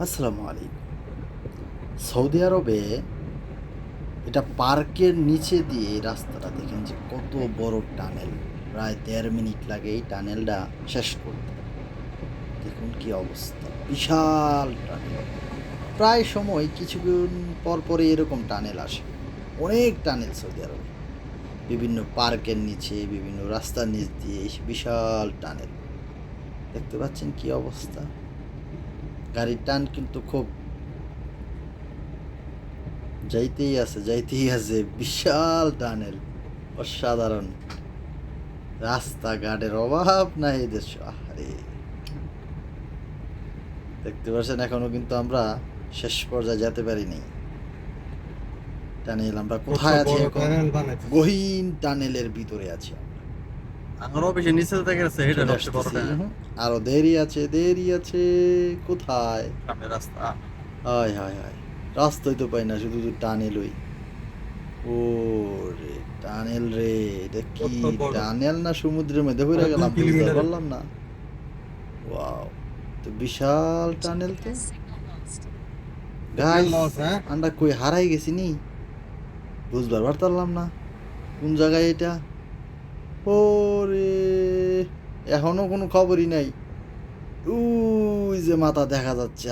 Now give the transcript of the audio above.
আসসালামু আলাইকুম। সৌদি আরবে এটা পার্কের নিচে দিয়ে রাস্তাটা দেখেন যে কত বড় টানেল। প্রায় দেড় মিনিট লাগে এই টানেলটা শেষ করতে। দেখুন কি অবস্থা, বিশাল টানেল। প্রায় সময় কিছুক্ষণ পর পরে এরকম টানেল আসে। অনেক টানেল সৌদি আরবে। বিভিন্ন পার্কের নিচে, বিভিন্ন রাস্তার নিচ দিয়ে বিশাল টানেল। দেখতে পাচ্ছেন কি অবস্থা? গাড়ির টান কিন্তু খুব যাইতেই আছে যাইতেই আছে। বিশাল টানেল অসাধারণ। রাস্তাঘাটের অভাব নাই এদেশ আরে দেখতে পাচ্ছেন এখনও কিন্তু আমরা শেষ পর্যায়ে যেতে পারিনি। টানেল আমরা কোথায় আছি এখন? গহীন টানেলের ভিতরে আছি আমরা অফিসে নিচে থেকে গেছে এটা চলে সবচেয়ে বড়। আরও দেরি আছে দেরি আছে কোথায়? সামনে রাস্তা। হায় হায় হায়। রাস্তাই তো পাই না শুধু টানেল ওই। ও রে টানেল রে এটা কি টানেল না সমুদ্রের মধ্যে হয়ে গেলাম? বুঝতে পারলাম না। ওয়াও তো বিশাল টানেল তো। হ্যাঁ? আমরা কই হারাই গেছি নি? বুঝবার পারতাম না। কোন জায়গায় এটা? ও রে এখনও কোনো খবরই নাই। ওই যে মাথা দেখা যাচ্ছে